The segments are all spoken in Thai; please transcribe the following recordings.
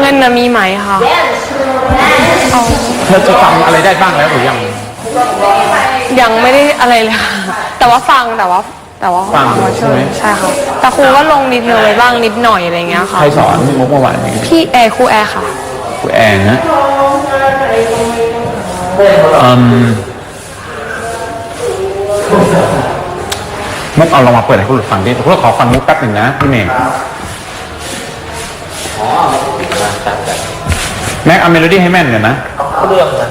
เงินน่ะมีไหมคะเอาเธอจะฟังอะไรได้บ้างแล้วหรือยัง ยังไม่ได้อะไรเลยค่ะ แต่ว่าฟังแต่ว่า แต่ว่าฟังมาช่วยใช่ไหมใช่ค่ะ แต่ครูก็ลงดีเทลไว้บ้างนิดหน่อยอะไรเงี้ยค่ะ ใครสอนมุกเมื่อวานนี้พี่แอร์ครูแอร์ค่ะคุณแอนนะอืมมุกเอาลองมาเปิดให้คุณฟังดิคุณขอฟังมุกแป๊บหนึ่งนะพี่เมย์ แม็กเอาเมโลดี้ให้แม่นเดี๋ยวนะเรื่องนะ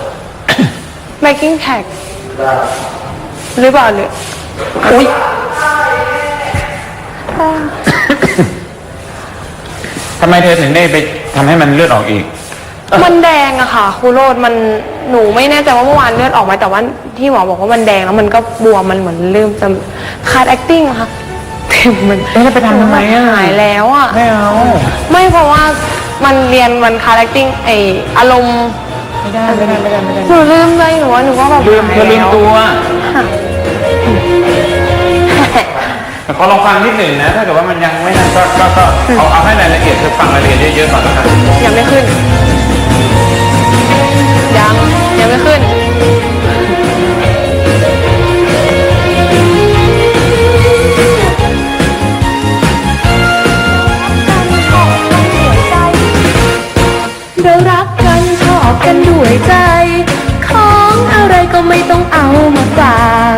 making tag หรือเปล่าหรืออุ้ยทำไมเธอถึงได้ไปทำให้มันเลือดออกอีก มันแดงอะค่ะครูโรดมันหนูไม่แน่ใจว่าเมื่อวานเลือดออกไหมแต่ว่าที่หมอบอกว่ามันแดงแล้วมันก็บวมมันเหมือนเริ่มจะขาด acting อะค่ะเต็มมันเอ๊ะแล้วไปทำทำไมอะ หายแล้วอะไม่เอา ไม่เพราะว่า มันเรียนมันคาแรคติ้งไออารมณ์ไม่ได้ไม่ได้ไม่ได้ไม่ได้หนูลืมไปหนูว่าหนูก็แบบลืมเธอลืมตัวหายแล้วขอลองฟังนิดหนึ่งนะ ถ้าเกิดว่ามันยังไม่นั่นก็ก็ก็เอาเอาให้รายละเอียดเธอฟังรายละเอียดเยอะๆก่อนแล้วกันยังไม่ขึ้น ไม่ต้องเอามาฝาก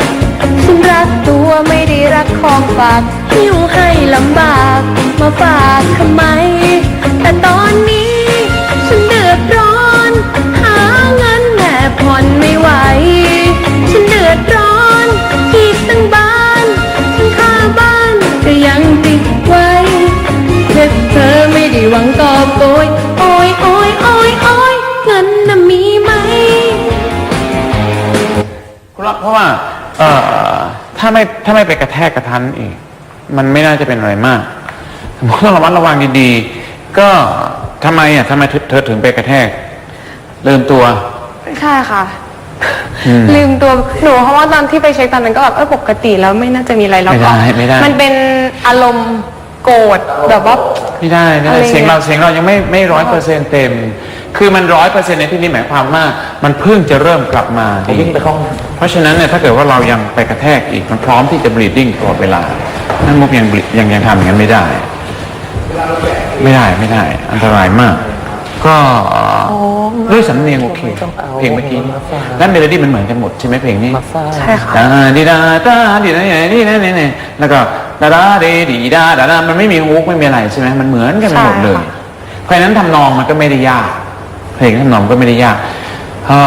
ฉันรักตัวไม่ได้รักของฝากหิ้วให้ลำบาก มาฝากทำไม เพราะว่าเอ่อถ้าไม่ถ้าไม่ไปกระแทกกระทันอีก มันไม่น่าจะเป็นอะไรมากต้องระมัดระวังดีๆ ก็ทำไมอะทำไมเธอเธอถึงไปกระแทกลืมตัว ใช่ค่ะ อืมลืมตัวหนูเพราะว่าตอนที่ไปเช็คตอนนั้นก็แบบเออปกติแล้วไม่น่าจะมีอะไรแล้วก็ไม่ได้ไม่ได้ มันเป็นอารมณ์โกรธแบบว่า ไม่ได้ไม่ได้อะไรเสียงเราเสียงเรายังไม่ไม่ร้อยเปอร์เซ็นต์เต็ม คือมันร้อยเปอร์เซ็นต์ในที่นี้หมายความว่ามันเพิ่งจะเริ่มกลับมาผมดีวิ่งไปห้องเพราะฉะนั้นเนี่ยถ้าเกิดว่าเรายังไปกระแทกอีกมันพร้อมที่จะ bleeding ตลอดเวลานั่นมุกยัง bleed- ยังยังทำอย่างนั้นไม่ได้ ไม่ได้ไม่ได้ อันตรายมาก ก็ด้วยสำเนียงโอเคต้องเอาเพลงเมื่อกี้มาฟังและเมโลดี้มันเหมือนกันหมดใช่ไหมเพลงนี้มาฟาดใช่ค่ะ ดาดีดาดาดีดาดีดาดีดาแล้วก็ดาดาเดดีดาดาดามันไม่มีฮุกไม่มีอะไรใช่ไหมมันเหมือนกันไปหมดเลย ใช่ค่ะ เพราะฉะนั้นทำนองมันก็ไม่ได้ยาก เพลงทำนองก็ไม่ได้ยากก็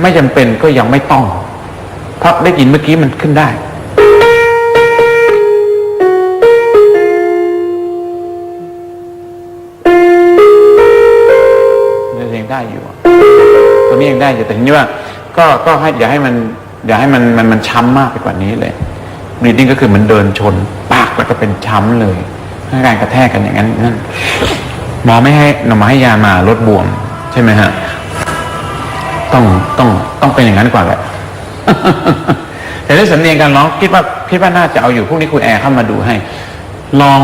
ไม่จำเป็นก็ยังไม่ต้อง เพราะได้ยินเมื่อกี้มันขึ้นได้ยังได้อยู่ตัวนี้ยังได้อยู่แต่ทีนี้ว่า ก็ก็ให้อย่าให้มัน อย่าให้มันมันมันช้ำมากไปกว่านี้เลย bleeding ก็คือมันเดินชน ปากแล้วก็เป็นช้ำเลย การกระแทกกันอย่างนั้นนั่น หมอไม่ให้หนอมาให้ยามาลดบวม ใช่ไหมฮะ ต้องต้องต้องเป็นอย่างนั้นกว่าแหละแต่ด้วยสำเนียงการร้องคิดว่าคิดว่าน่าจะเอาอยู่พรุ่งนี้คุณแอร์เข้ามาดูให้ ลอง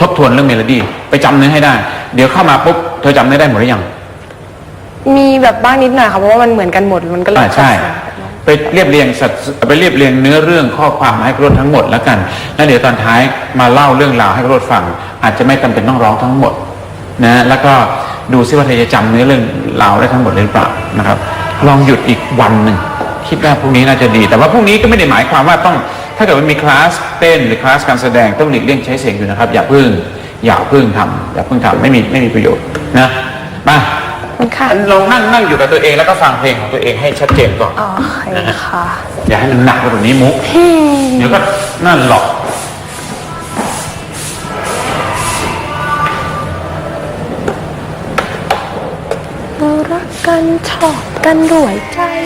ทบทวนเรื่องเมโลดี้ไปจำเนื้อให้ได้ เดี๋ยวเข้ามาปุ๊บเธอจำเนื้อได้หมดหรือยัง มีแบบบ้างนิดหน่อยค่ะเพราะว่ามันเหมือนกันหมดมันก็เลยอ่าใช่ ไปเรียบเรียงสัไปเรียบเรียงเนื้อเรื่องข้อความให้ครถทั้งหมดแล้วกัน แล้วเดี๋ยวตอนท้ายมาเล่าเรื่องราวให้ครถฟัง อาจจะไม่จำเป็นต้องร้องทั้งหมดนะแล้วก็ดูซิว่าเธอจะจำเนื้อเรื่องราวได้ทั้งหมดหรือเปล่านะครับ ลองหยุดอีกวันหนึ่งคิดว่าพรุ่งนี้น่าจะดี แต่ว่าพรุ่งนี้ก็ไม่ได้หมายความว่าต้อง ถ้าเกิดว่ามีคลาสเต้นหรือคลาสการแสดงต้องหลีกเลี่ยงใช้เสียงอยู่นะครับ อย่าพึ่งอย่าพึ่งทำอย่าพึ่งทำไม่มีไม่มีประโยชน์นะมา คุณค่ะลองนั่งนั่งอยู่กับตัวเองแล้วก็ฟังเพลงของตัวเองให้ชัดเจนก่อนอ๋อโอเคค่ะอย่าให้มันหนักไปกว่านี้มุกเดี๋ยวก็นั่นหรอกเรารักกันชอบกันด้วยใจ